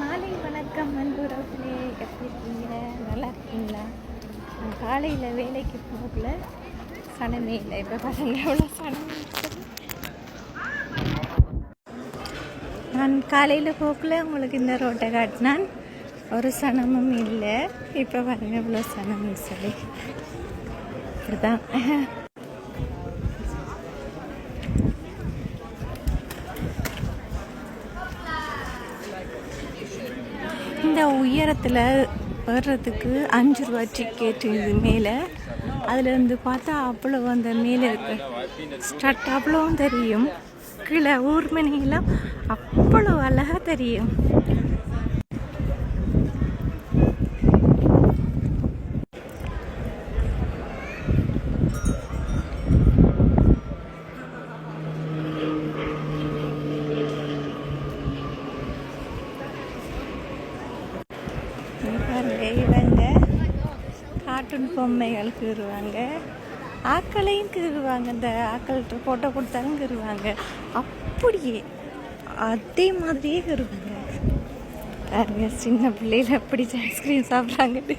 மாலை வணக்கம் அன்புறவுகளே எப்படி இருக்கீங்க? நல்லா இருக்கீங்களா? நான் காலையில் வேலைக்கு போகல. சனமே இல்லை. இப்போ பாருங்க எவ்வளோ சனமே நான் காலையில் போகல. உங்களுக்கு இந்த ரோட்டை காட்டினான். ஒரு சனமும் இல்லை. இப்போ பாருங்கள் எவ்வளோ சனம்னு சொல்லி. இதுதான் இந்த உயரத்தில் வர்றதுக்கு அஞ்சு ரூபா டிக்கெட் இது மேலே. அதுலேருந்து பார்த்தா அவ்வளோ அந்த மேலே இருக்கு ஸ்டட் அவ்வளோவும் தெரியும். கீழே ஊர் மணியெல்லாம் அவ்வளோ அழகாக தெரியும் இங்க பாருங்க இவங்க கார்ட்டூன் பொம்மைகள் கீறுவாங்க. ஆக்களையும் கீறுவாங்க. இந்த ஆக்கள்கிட்ட ஃபோட்டோ கொடுத்தாலும் கீறுவாங்க. அப்படியே அதே மாதிரியே கீறுவாங்க. பாருங்க சின்ன பிள்ளையில அப்படி ஐஸ்கிரீம் சாப்பிட்றாங்கன்னு.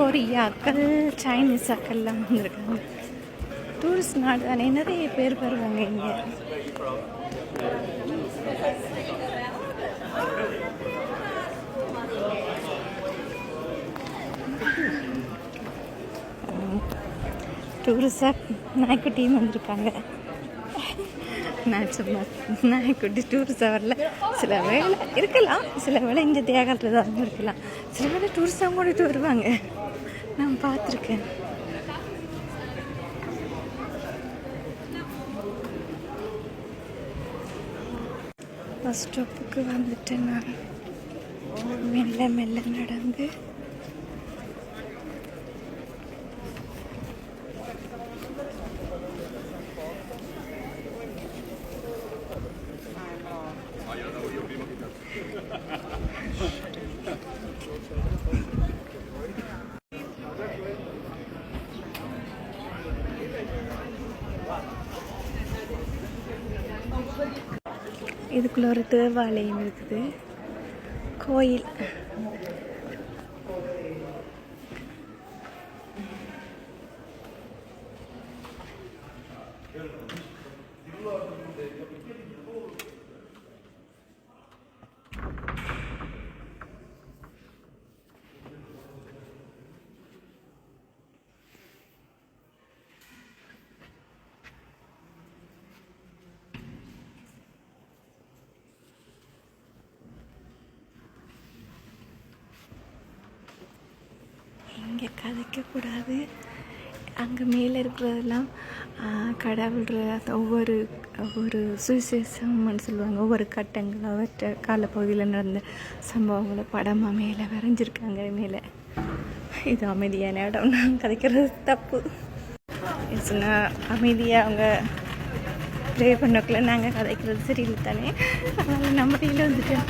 கொரியாக்கள் சைனீஸ் அக்கள்லாம் வந்திருக்காங்க. டூரிஸ்ட் நாடு தானே நிறைய பேர் வருவாங்க இங்கே. டூரிஸ்டாக நாய்க்குட்டியும் வந்திருக்காங்க. நான் சும்மா நான் நாய்க்குட்டி டூரிஸ்டாக வரல. சில வேலை இருக்கலாம். சில வேலை இங்கே தியாகத்தில் இருக்கலாம். சில வேலை டூரிஸ்டாக கூட்டிகிட்டு வருவாங்க. நான் பார்த்துருக்கேன். பஸ் ஸ்டாப்புக்கு வந்துட்டேன் நான். மெல்ல மெல்ல நடந்து. இதுக்குள்ள ஒரு தேவாலயம் இருக்குது. கோயில். இங்கே கதைக்கக்கூடாது. அங்கே மேலே இருக்கிறதெல்லாம் கடவுள் ஒவ்வொரு ஒவ்வொரு சுவிசேஷம்னு சொல்லுவாங்க. ஒவ்வொரு கட்டங்கள் அவற்ற காலப்பகுதியில் நடந்த சம்பவங்களை படமாக மேலே வரைஞ்சிருக்காங்க மேலே. இது அமைதியான இடம். நான் கதைக்கிறது தப்பு. சொன்னால் அமைதியாக அவங்க ப்ரே பண்ணக்குள்ள நாங்கள் கதைக்கிறது சரியில்லை தானே அதனால் நம்ம கையில் வந்துட்டோம்